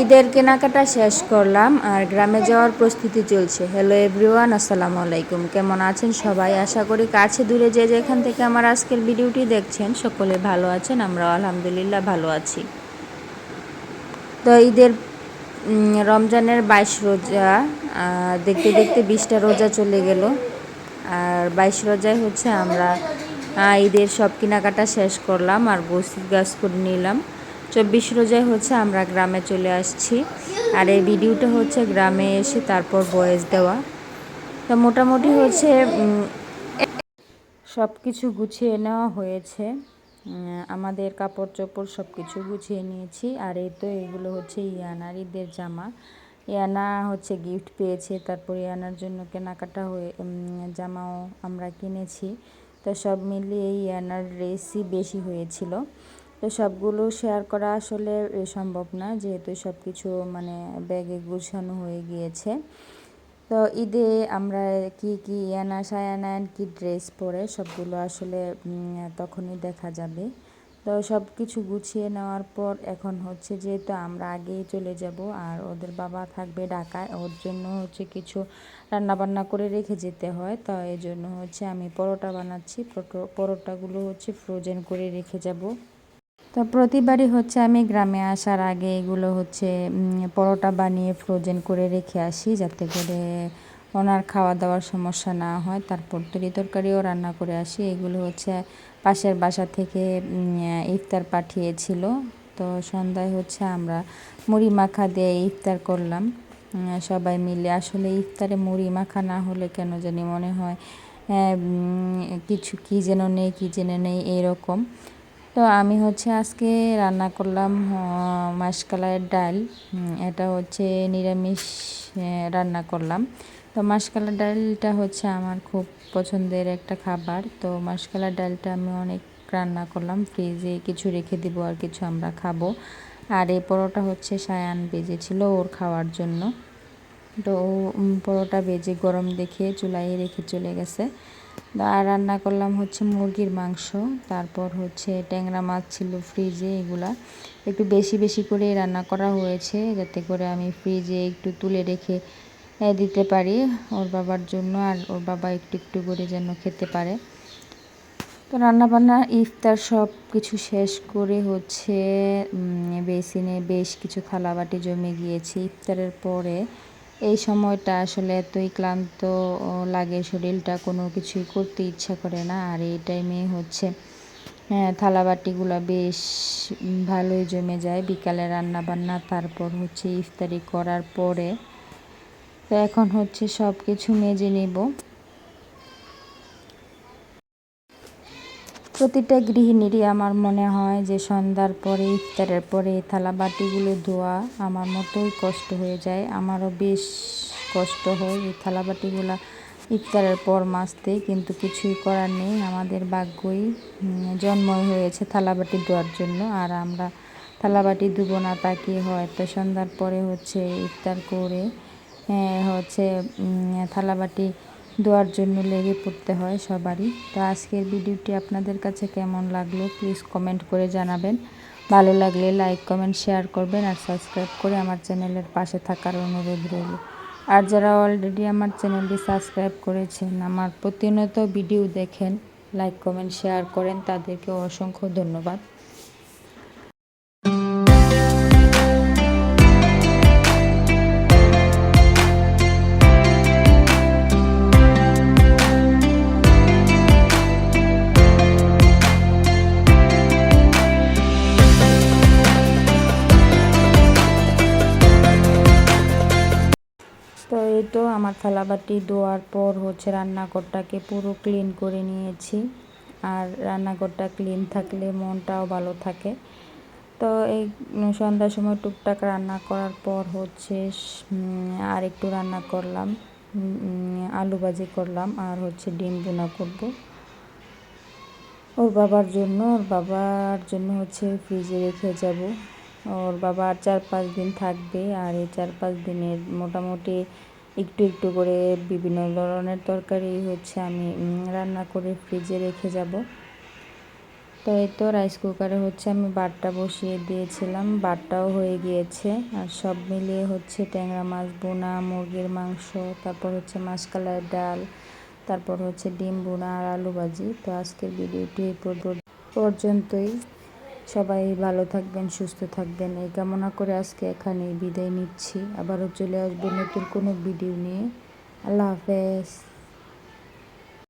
ঈদের কেনাকাটা শেষ করলাম আর গ্রামে যাওয়ার প্রস্তুতি চলছে। হ্যালো এভরিওয়ান আসসালামু আলাইকুম। কেমন আছেন সবাই? আশা করি কাছে দূরে যে যেখান থেকে আমার আজকের ভিডিওটি দেখছেন, সকলে ভালো আছেন আমরা আলহামদুলিল্লাহ ভালো আছি। তো ঈদের রমজানের বাইশ রোজা দেখতে দেখতে বিশটা রোজা চলে গেল। আর বাইশ রোজায় হচ্ছে আমরা ঈদের সব কেনাকাটা শেষ করলাম আর গোস গাছ করে নিলাম। চব্বিশ রোজায় হচ্ছে, আমরা গ্রামে চলে আসছি। আর এই ভিডিওটা হচ্ছে গ্রামে এসে তারপর বয়েস দেওয়া। তো মোটামুটি হচ্ছে সব কিছু গুছিয়ে নেওয়া হয়েছে। আমাদের কাপড় চোপড় সব কিছু গুছিয়ে নিয়েছি। আর এই তো এগুলো হচ্ছে ইয়ানার ঈদের জামা। ইয়ানা হচ্ছে গিফট পেয়েছে, তারপর ইয়ানার জন্য কেনাকাটা হয়ে জামাও আমরা কিনেছি। তো সব মিলিয়ে ইয়ানার ড্রেসই বেশি হয়েছিল। সবগুলো শেয়ার করা আসলে সম্ভব না। যেহেতু সব কিছু মানে ব্যাগে গুছানো হয়ে গিয়েছে। তো ঈদে আমরা কি কি ইয়ানা সায়ানা কি ড্রেস পরে, সবগুলো আসলে তখনই দেখা যাবে। তো সব কিছু গুছিয়ে নেওয়ার পর এখন হচ্ছে যেহেতু আমরা আগেই চলে যাব, আর ওদের বাবা থাকবে ঢাকায়, ওর জন্য হচ্ছে কিছু রান্না বান্না করে রেখে যেতে হয়। তো এই জন্য হচ্ছে আমি পরোটা বানাচ্ছি পরোটাগুলো হচ্ছে ফ্রোজেন করে রেখে যাব। তো প্রতিবারই হচ্ছে আমি গ্রামে আসার আগে এগুলো হচ্ছে পরোটা বানিয়ে ফ্রোজেন করে রেখে আসি যাতে করে ওনার খাওয়া দাওয়ার সমস্যা না হয়। তারপর তরি তরকারিও রান্না করে আসি। এগুলো হচ্ছে পাশের বাসা থেকে ইফতার পাঠিয়েছিল। তো সন্ধ্যায় হচ্ছে আমরা মুড়ি মাখা দিয়ে ইফতার করলাম। সবাই মিলে। আসলে ইফতারে মুড়ি মাখা না হলে কেন জানি মনে হয় কিছু কী যেন নেই, কী যেন নেই, এরকম। তো আমি হচ্ছে আজকে রান্না করলাম মাসকলাইয়ের ডাল। এটা হচ্ছে নিরামিষ রান্না করলাম। তো মাসকালার ডালটা হচ্ছে আমার খুব পছন্দের একটা খাবার। তো মাসকালার ডালটা আমি অনেক রান্না করলাম, ফ্রিজে কিছু রেখে দিব আর কিছু আমরা খাব। আর এই পরোটা হচ্ছে সায়ান বেজেছিল ওর খাওয়ার জন্য। তো পরোটা বেজে গরম দেখে চুলায় রেখে চলে গেছে। আর রান্না করলাম হচ্ছে মুরগির মাংস, তারপর হচ্ছে ট্যাংরা মাছ ছিল ফ্রিজে এগুলা। একটু বেশি বেশি করে রান্না করা হয়েছে, যাতে করে আমি ফ্রিজে একটু তুলে রেখে দিতে পারি ওর বাবার জন্য, আর ওর বাবা একটু একটু করে যেন খেতে পারে। তো, রান্নাবান্না, ইফতার সব কিছু শেষ করে হচ্ছে বেসিনে বেশ কিছু থালাবাটি জমে গিয়েছে। ইফতারের পরে এই সময়টা আসলে এতই ক্লান্ত লাগে শরীরটা, কোনো কিছুই করতে ইচ্ছা করে না। আর এই টাইমে হচ্ছে থালাবাটিগুলো বেশ ভালোই জমে যায়। বিকালে রান্না বান্না তারপর হচ্ছে ইফতারি করার পরে, তো এখন হচ্ছে সব কিছু মেজে নেব। প্রতিটা গৃহিণীরই আমার মনে হয় যে সন্ধ্যার পরে, ইফতারের পরে থালা বাটিগুলো ধোয়া আমার মতোই কষ্ট হয়ে যায়। আমারও বেশ কষ্ট হয় এই থালা বাটিগুলা ইফতারের পর মাজতে, কিন্তু কিছুই করার নেই। আমাদের ভাগ্যই জন্মই হয়েছে থালাবাটি ধোয়ার জন্য, আর আমরা থালাবাটি ধুবো না তা কি হয়? তো সন্ধ্যার পরে হচ্ছে ইফতার করে হচ্ছে থালাবাটি ধোয়ার জন্য লেগে পড়তে হয় সবারই। তো আজকের ভিডিওটি আপনাদের কাছে কেমন লাগল প্লিজ কমেন্ট করে জানাবেন। ভালো লাগলে লাইক, কমেন্ট, শেয়ার করবেন আর সাবস্ক্রাইব করে আমার চ্যানেলের পাশে থাকার অনুরোধ রইল। আর যারা অলরেডি আমার চ্যানেলটি সাবস্ক্রাইব করেছেন, আমার প্রতিনিয়ত ভিডিও দেখেন, লাইক, কমেন্ট, শেয়ার করেন, তাদেরকে অসংখ্য ধন্যবাদ। তো আমার থালাবাটি ধোয়ার পর হচ্ছে রান্নাঘরটাকে পুরো ক্লিন করে নিয়েছি। আর রান্নাঘরটা ক্লিন থাকলে মনটাও ভালো থাকে। তো এই সন্ধ্যার সময় টুকটাক রান্না করার পর হচ্ছে আর একটু রান্না করলাম। আলু ভাজি করলাম আর হচ্ছে ডিম বোনা করব। ওর বাবার জন্য, ওর বাবার জন্য হচ্ছে ফ্রিজে রেখে যাব। ওর বাবা আর চার পাঁচ দিন থাকবে আর এই চার পাঁচ দিনের মোটামুটি একটু একটু করে বিভিন্ন ধরনের তরকারি হচ্ছে আমি রান্না করে ফ্রিজে রেখে যাব। তো এই তো রাইস কুকারে হচ্ছে আমি বাটটা বসিয়ে দিয়েছিলাম বাটটাও হয়ে গিয়েছে। আর সব মিলিয়ে হচ্ছে ট্যাংরা মাছ বোনা মুরগির মাংস, তারপর হচ্ছে মাছকালার ডাল, তারপর হচ্ছে ডিম বোনা আর আলু ভাজি। তো আজকের ভিডিওটি এই পর্য- পর্যন্তই। সবাই ভালো থাকবেন, সুস্থ থাকবেন। এই কামনা করে আজকে এখানেই বিদায় নিচ্ছি। আবারও চলে আসব নতুন কোনো ভিডিও নিয়ে। আল্লাহ হাফেজ।